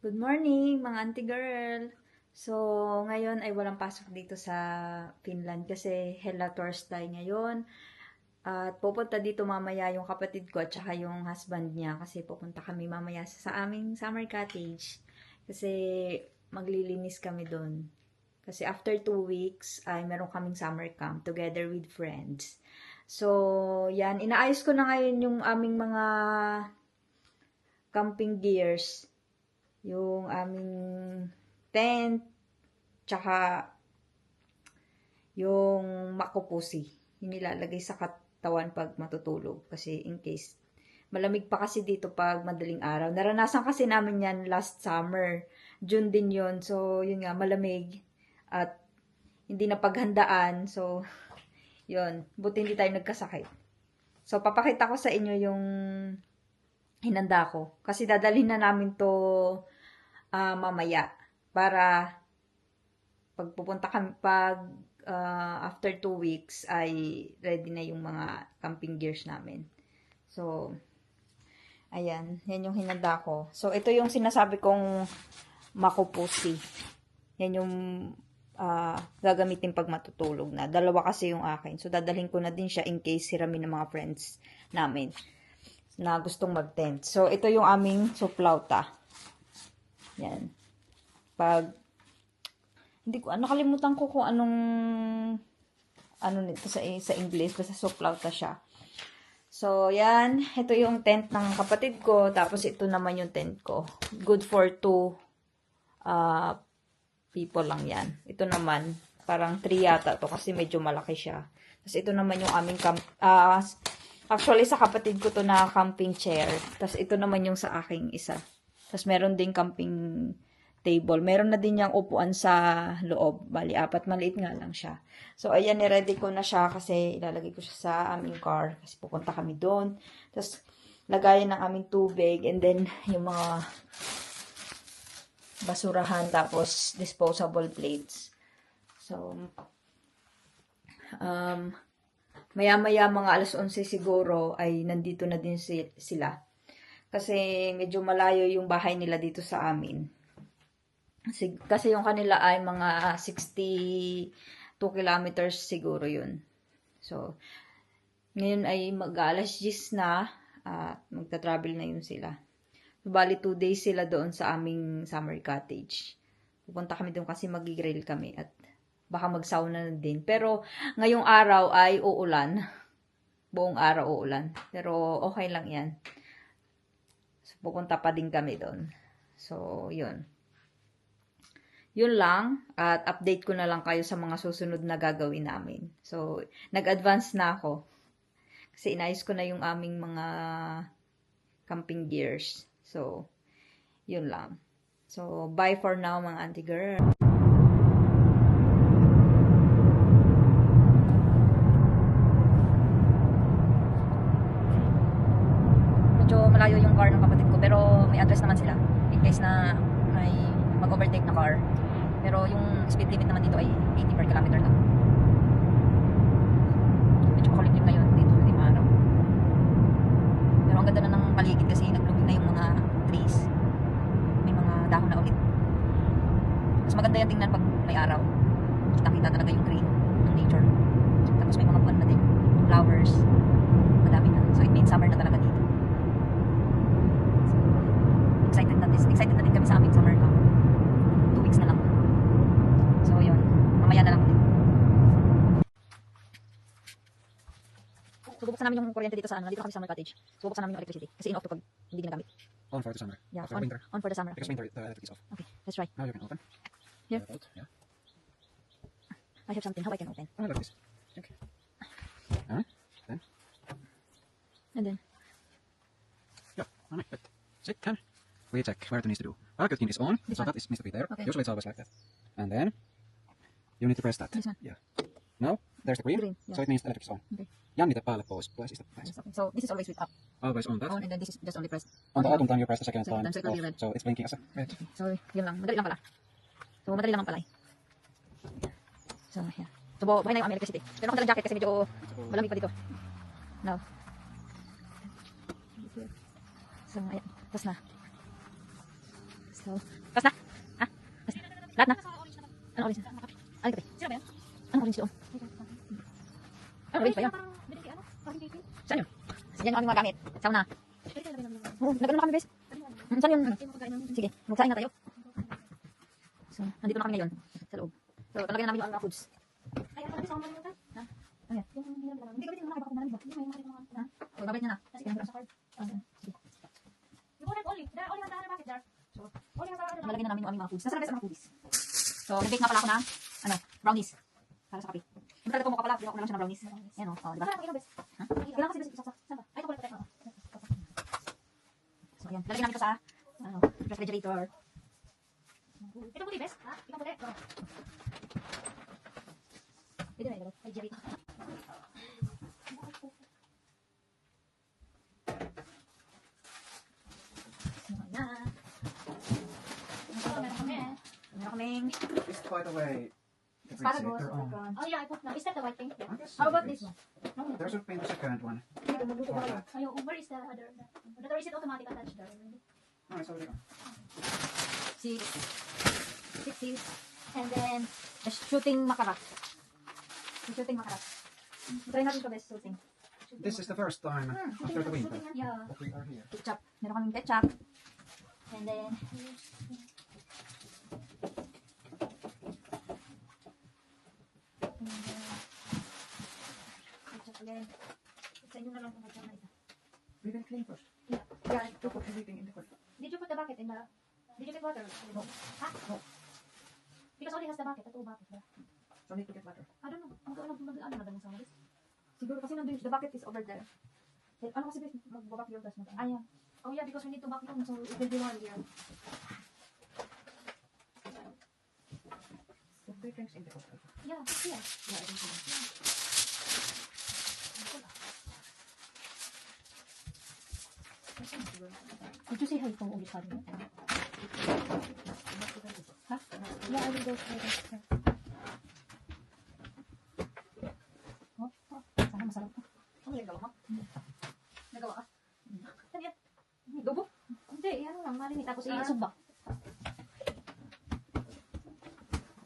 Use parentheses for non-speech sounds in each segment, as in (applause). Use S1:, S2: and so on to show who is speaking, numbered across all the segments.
S1: Good morning, mga auntie girl. So, ngayon ay walang pasok dito sa Finland kasi Hella Thursday ngayon. At pupunta dito mamaya yung kapatid ko at saka yung husband niya kasi pupunta kami mamaya sa aming summer cottage. Kasi maglilinis kami doon. Kasi after two weeks ay meron kaming summer camp together with friends. So, yan. Inaayos ko na ngayon yung aming mga camping gears yung aming tent, tsaka yung makupusi. Yung nilalagay sa katawan pag matutulog. Kasi in case, malamig pa kasi dito pag madaling araw. Naranasan kasi namin yan last summer. June din yon So, yun nga, malamig. At hindi na paghandaan. So, (laughs) yun. Buti hindi tayo nagkasakit. So, papakita ko sa inyo yung hinanda ko. Kasi dadalhin na namin to ah, mamaya para pag pupunta kami pag ah, after two weeks ay ready na yung mga camping gears namin. So, ayan. Yan yung hinanda ko. So, ito yung sinasabi kong makupusi. Yan yung ah, gagamitin pag matutulog na. Dalawa kasi yung akin. So, dadalhin ko na din siya in case hiramin ng mga friends namin na gustong mag-tent. So, ito yung aming suplauta. Yan. Pag, hindi ko, nakalimutan ko kung anong, ano nito sa, sa English, basta suplauta siya. So, yan. Ito yung tent ng kapatid ko. Tapos, ito naman yung tent ko. Good for two uh, people lang yan. Ito naman, parang three yata to kasi medyo malaki siya. Tapos, ito naman yung aming camp, ah, actually, sa kapatid ko to na camping chair. Tapos, ito naman yung sa aking isa. Tapos meron din camping table. Meron na din yung upuan sa loob. Bali, apat. Maliit nga lang siya. So, ayan, niready ko na siya kasi ilalagay ko siya sa aming car. Kasi pupunta kami doon. Tapos, lagayan ng aming tubig. And then, yung mga basurahan. Tapos, disposable plates. So, um, maya-maya mga alas 11 siguro ay nandito na din si- sila. Kasi medyo malayo yung bahay nila dito sa amin. Kasi, yung kanila ay mga 62 kilometers siguro yun. So, ngayon ay mag-alas 10 na at magta-travel na yun sila. Bali, 2 days sila doon sa aming summer cottage. Pupunta kami doon kasi mag-grill kami at baka mag-sauna na din. Pero ngayong araw ay uulan. Buong araw uulan. Pero okay lang yan. Pupunta pa din kami doon. So, yun. Yun lang. At update ko na lang kayo sa mga susunod na gagawin namin. So, nag-advance na ako. Kasi inayos ko na yung aming mga camping gears. So, yun lang. So, bye for now mga auntie girl. medyo malayo yung car ng kapatid ko pero may address naman sila in case na may mag-overtake na car. Pero yung speed limit naman dito ay 80 per kilometer lang. Medyo makulimlim ngayon dito hindi maaraw pero ang ganda na ng paligid kasi nag-blooming na yung mga trees. May mga dahon na ulit. Mas maganda yan tingnan pag may araw. Kita-kita talaga yung green kuryente dito sa ano. Dito kami summer cottage. So, bubuksan namin yung electricity. Kasi in-off to pag hindi ginagamit.
S2: On for the summer.
S1: Yeah,
S2: After
S1: on,
S2: winter.
S1: on for the summer.
S2: Because winter uh, the electric is off.
S1: Okay, let's try.
S2: Now you can open.
S1: Yeah.
S2: Out. Yeah.
S1: I have something. How I can open.
S2: Oh, like this. Okay. Alright. Then.
S1: And then,
S2: Yeah. Alright. But sit. Come. We check where it needs to do. Backup is on,
S1: This
S2: so
S1: one?
S2: that is, needs to be there.
S1: Okay.
S2: Usually it's always like that. And then you need to press that.
S1: This one?
S2: Yeah. Now there's the green,
S1: Green, yeah.
S2: so it means the electric is on.
S1: Okay.
S2: Jännite päälle pois. Plus is the
S1: yes, okay. so this is always with up.
S2: Always on that.
S1: On, and then this is just only pressed.
S2: On the autumn time you press the second
S1: Second
S2: time.
S1: time, so it will be
S2: off.
S1: red.
S2: So it's blinking as a red.
S1: So, yun lang. Madali lang pala. So, madali lang ang palay. So, yeah. So, bu- buhay na yung aming electricity. Pero ako dalang jacket kasi medyo malamig pa dito. Now. So, ayan. Tapos na. So, tapos na? Ha? Tapos na? Lahat na? Ano orange na? Ay, kape.
S3: Sino ba yan?
S1: Ano orange doon? Ano ba yan?
S3: Parang binili kay ano?
S1: Saan yun? Yung aming mga gamit. Sauna. Oo, nagano na kami, bes. Saan yun? Ano?
S3: Hindi
S1: Sige, magsaing na tayo. So, nandito na kami ngayon. Sa loob. So, talagyan namin yung mga foods.
S3: Ay, ano sa mga tayo?
S1: Ha? Ano yan?
S3: Yung hiniram ko. Hindi gamitin mo na ba? Hindi?
S1: O, babalik na na.
S3: Sa card.
S1: Sige.
S3: You want it only. There only has the other bucket there. So, only has the other
S1: Malagyan na namin yung aming mga foods. Nasa labas ang mga foods. So, nag-bake nga pala ako ng, ano, brownies. Para sa kape. Yung talaga tumukha pala, ginawa ko naman siya ng brownies. Ayan o, oh, di ba?
S3: Saan ang bes?
S1: Ha?
S3: Kailangan kasi bes isaksak. Saan ba? Ay, ito pala tayo.
S1: So, ayan. Lalagyan namin ito sa, ano, refrigerator.
S3: Ito puti bes? Ha? Ito puti. Ito.
S1: Pwede na Jerry. So, ayan.
S3: Ito, meron kami.
S1: Meron kaming
S2: It's quite a way.
S1: asparagus.
S3: Oh yeah, I put na. Is that the white thing?
S2: Guess
S1: How about this
S2: is.
S1: one?
S2: There should be the second one.
S1: Dito, magluto
S2: For
S1: tayo.
S2: that.
S3: Ayaw, where is the other? The or is it automatic attached there?
S2: It's already on.
S1: Six. Six is. And then, the shooting makara. The shooting makara. Try natin ito, best shooting.
S2: This is the first time
S1: Hmm,
S2: after the winter
S3: Yeah.
S2: that we are here.
S1: Ketchup. Meron kaming ketchup. And then, again. Sa inyo na lang kung ketchup na isa.
S2: We will clean first.
S1: Yeah,
S2: To put everything in the fridge.
S3: Bucket in the? Get water?
S1: No.
S3: Ha?
S2: No.
S3: Because only has the bucket. Bucket. ba?
S2: So need to get butter.
S3: I don't know. Ang ano mag ano na sa mga
S1: Siguro kasi nandun, the bucket is over there. Eh, Ano kasi, mag-vacuum mo.
S3: Ayan. Oh yeah, because we need to vacuum so it will be.
S2: Put the drinks in the butter.
S3: Yeah, yeah.
S2: Yeah, I think so.
S3: Did you say hi to English Harry? Ha? Yeah, I will go for that. Oh, oh, sana masarap to.
S1: Ano yung gawa mo? Nagawa ka?
S3: Ano yan?
S1: Dubo?
S3: Hindi, ano lang, marinate tapos
S1: Ah.
S3: i-subak.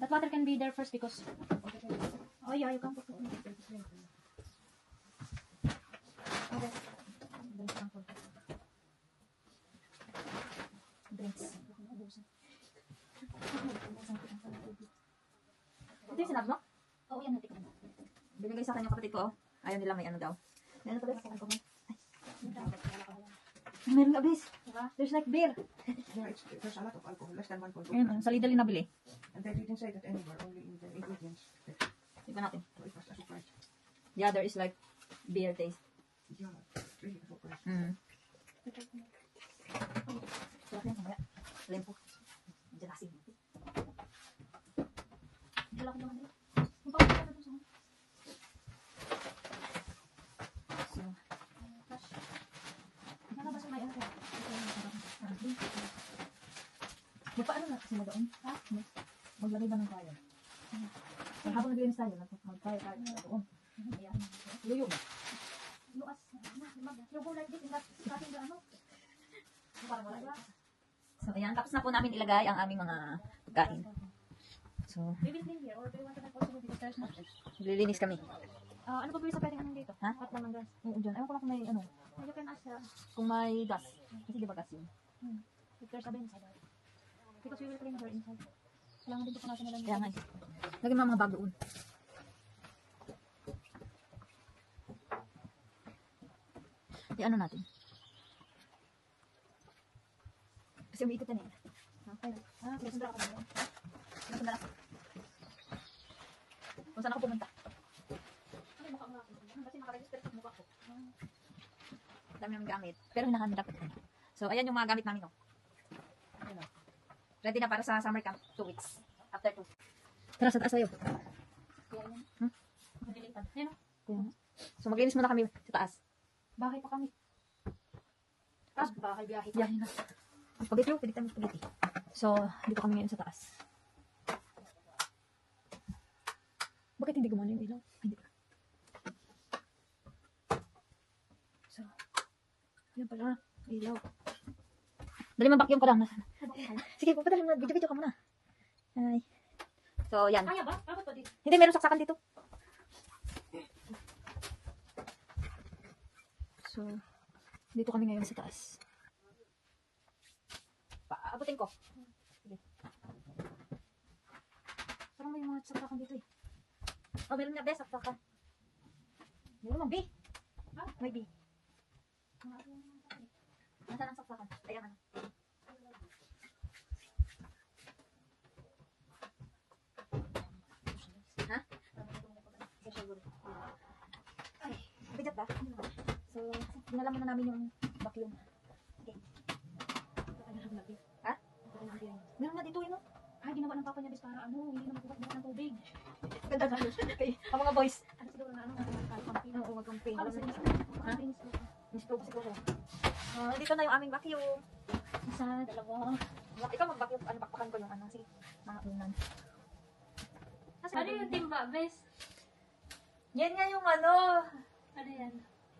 S3: That water can be there first because... Oh yeah, you can put it in. Okay. Drinks lang po. Drinks.
S1: Ito yung sinabi mo?
S3: Oo, yan natin ko.
S1: Binigay sa akin yung kapatid ko. oh. Ayaw nila may ano daw. May ano pa bes? Ay, meron nga? There's like beer.
S2: There's a lot of alcohol, less than 1.2.
S1: Ayun, sa Lidl yung nabili.
S2: And they didn't say that anywhere, only in the ingredients.
S1: Tignan natin. Yeah, there is like beer taste.
S2: Yeah, really a surprise.
S1: Mm. Sarap yan, mamaya. Lempo. Diyan asin.
S3: Wala ko naman eh. Yung pang- ano dun sa-
S1: So,
S3: Cash. Nalabas yung may ano.
S1: Magpaano na kasi doon? Ha? Maglagay ba ng fire? Pag habang naglinis tayo, mag-fire tayo sa doon.
S3: Ayan.
S1: Luyo.
S3: You ask, you go like this starting the ano. Parang wala ba?
S1: So, ayan. Tapos na po namin ilagay ang aming mga pagkain. So, lilinis kami.
S3: Ah, ano pa ba sa pwedeng anong dito?
S1: Ha?
S3: Hot naman gas.
S1: Oo, dyan. Ewan ko lang kung may, ano,
S3: You can ask uh,
S1: kung may gas. Kasi di ba gas yun?
S3: if there's a inside. Because we will clean her inside. Kailangan din po natin nalang
S1: Kaya nga. Lagyan mo mga bag doon. Di ano natin? Kasi umiikot yan eh.
S3: Okay. Ah, okay. Sundara ka ba?
S1: Ano sandala? Kung saan ako pumunta?
S3: Ano mukha mo natin? Kasi nakaregister sa mukha ko.
S1: Dami namin gamit. Pero hinahanap ko. So, ayan yung mga gamit namin. Oh. Ready na para sa summer camp. Two weeks. After two. Tara, sa taas tayo. Hmm?
S3: Yan o.
S1: So, maglinis muna kami sa taas.
S3: Bahay pa kami. Tapos bahay, biyahe pa.
S1: Biyahe na. Spaghetti, oh. Pwede tayo spaghetti. So, dito kami ngayon sa taas. Bakit hindi gumana yung ilaw? Hindi pa. So, yun pala. Ilaw. Dali mo vacuum ko lang. Sige, pupunta na. Video-video ka muna. Ay. So, yan.
S3: Kaya ba? Dapat pa din.
S1: Hindi, meron saksakan dito. So, dito kami ngayon sa taas. Paabutin ko. Sige. Parang may mga saksakan dito eh. Oh, meron nga, be, saksakan. Meron mang B.
S3: Ha?
S1: May B. Nasaan ang saksakan? Ayan, ano. Ha? Ay, bigat ba? So, dinala muna namin yung vacuum. Okay. Ha? Meron na dito yun, no?
S3: Ay, ginawa ng papa niya bis para ano, hindi na magbuhat ng tubig.
S1: Ganda (laughs) na. Okay. Ang mga boys.
S3: Ano siguro na ano, kamping.
S1: Oo, wag
S3: Alam mo
S1: na.
S3: Ha?
S1: Miss Pro siguro. Ah, dito na yung aming vacuum.
S3: Isa, dalawa.
S1: Ikaw mag-vacuum. Ano, bakbakan ko yung ano. Sige. Mga unan.
S3: Ano yung timba, bes?
S1: Yan nga yung ano.
S3: Ano yan?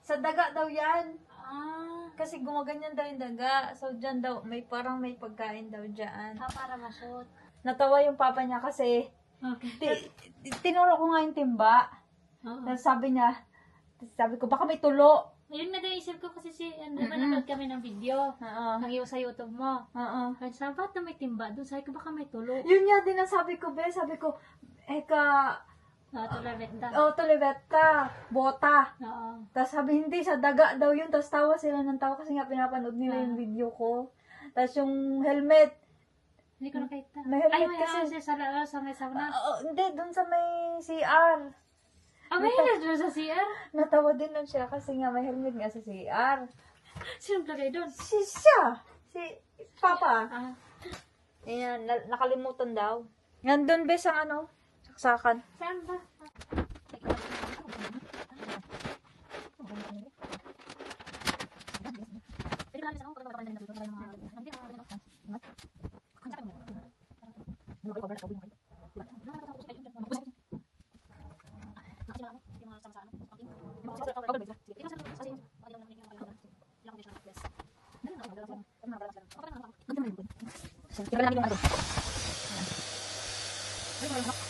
S1: Sa daga daw yan.
S3: Ah,
S1: Kasi gumaganyan daw yung daga. So, dyan daw, may parang may pagkain daw dyan.
S3: ah para masot.
S1: Natawa yung papa niya kasi
S3: Okay.
S1: ti- ti- tinuro ko nga yung timba. Tapos sabi niya, sabi ko, baka may tulo.
S3: Ayun nag-iisip ko kasi si, ano, nanonood kami ng video.
S1: Oo.
S3: Ang iyo sa YouTube mo.
S1: Oo.
S3: Ay, sabi, ba't na may timba doon? Sabi ko, baka may tulo.
S1: Yun nga din ang sabi ko, be. Sabi ko, eka,
S3: Oo, tulo benta.
S1: oh, tulibet ka, bota.
S3: Oo.
S1: Tapos sabi, hindi, sa daga daw yun. Tapos tawa sila ng tawa kasi nga pinapanood nila yung
S3: Ah.
S1: video ko. Tapos yung helmet,
S3: Hindi ko nakita.
S1: May helmet
S3: Ay, may
S1: kasi.
S3: kasi. sa, sa, sa may sauna.
S1: Oo, hindi, dun sa may CR.
S3: Ah, may helmet doon sa CR?
S1: Natawa din nun siya kasi nga may helmet nga sa CR.
S3: Sino lagay doon?
S1: Si siya, si Papa.
S3: Ah,
S1: Ayan, na- nakalimutan daw. Nandun bes ang ano, saksakan.
S3: saan ba?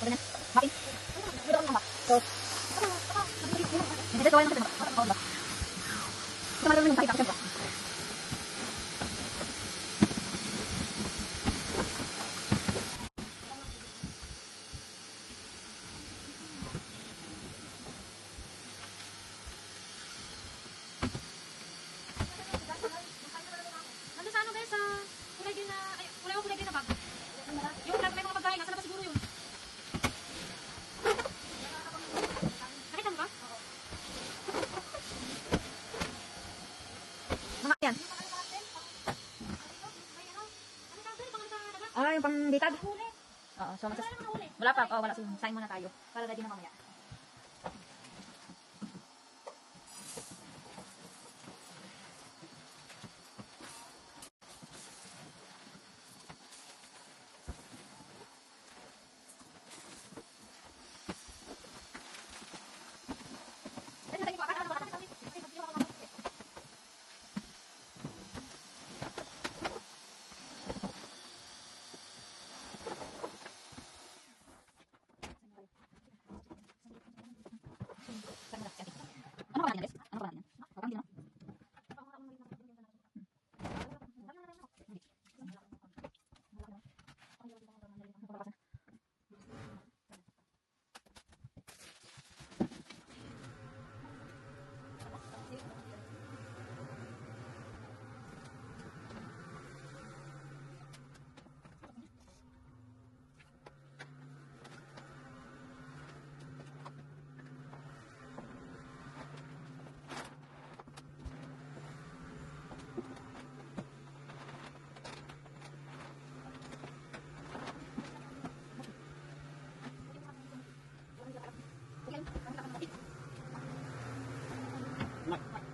S1: Ano. So, hindi gawa natin. Ito marami yung pakita ko.
S3: Ano sa ano guys? Ah, kulay din na, ay, kulay mo kulay din na bag. Yung may mga pagkain, nasa labas siguro yun. Nakita mo ba?
S1: Mga yan. Ah, yung pangditag. Oo, so. Wala pa, oh, wala. So, sign muna tayo. Para ready na mamaya. Ano pa niyan, Ano pa niyan?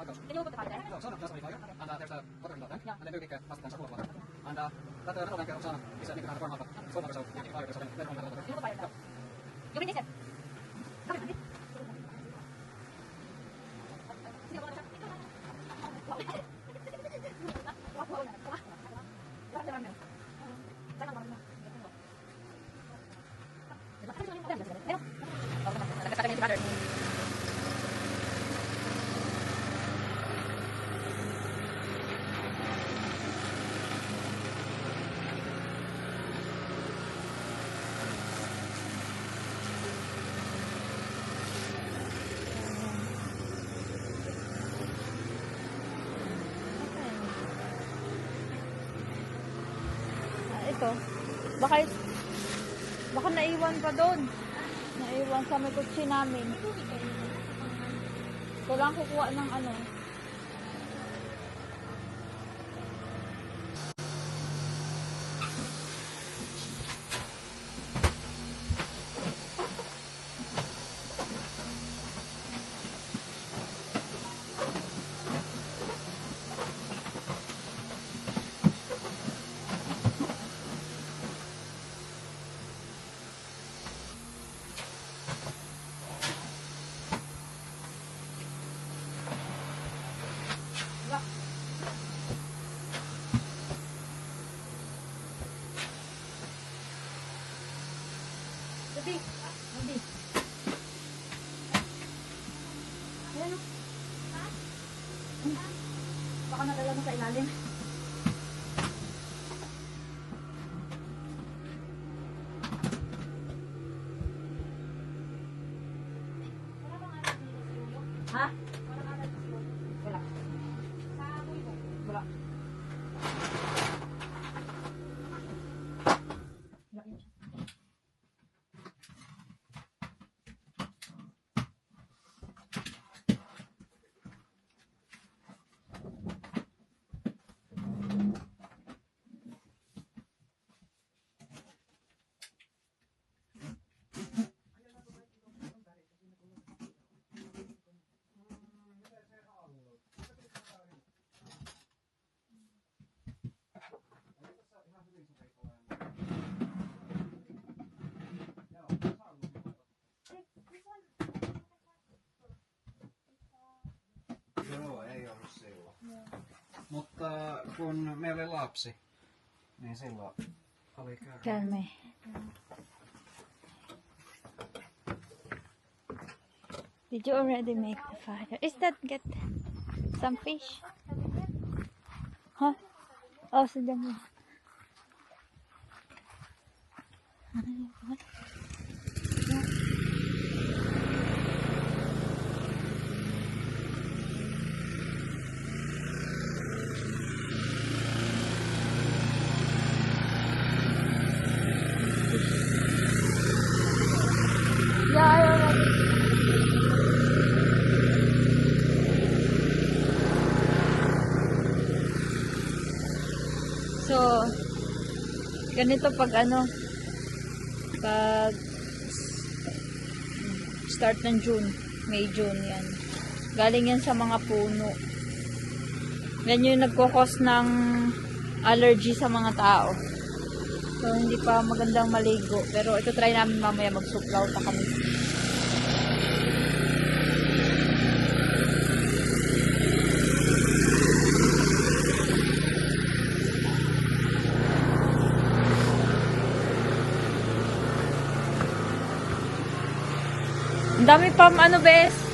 S1: Parang hindi, no? Can you put the fire there?
S2: No, sauna, that's only fire, and uh, there's a water in that tank, and then we make a massive tank full of water. And uh, that uh, little tank of sauna is uh, making a warm up, so much so, making fire, so then then on the water.
S1: Can you put fire there? You bring this in. Come here. To. Baka, baka naiwan pa doon. Naiwan sa may kutsi namin. Kailangan kukuha ng ano. Ha?
S2: Kun meillä oli lapsi, niin silloin oli käynyt.
S1: Kalme. Did you already make the fire? Is that get some fish? Huh? Oh, sa ganito pag ano, pag start ng June, May, June yan. Galing yan sa mga puno. Yan yung nagkukos ng allergy sa mga tao. So, hindi pa magandang maligo. Pero ito try namin mamaya magsuplaw ta kami. Dami pa ano, bes? (laughs)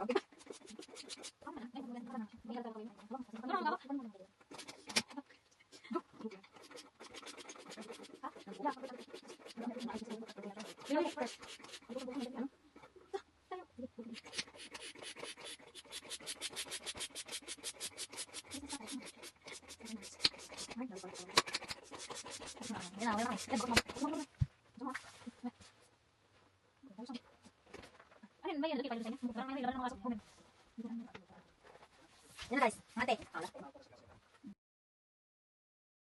S3: Okay.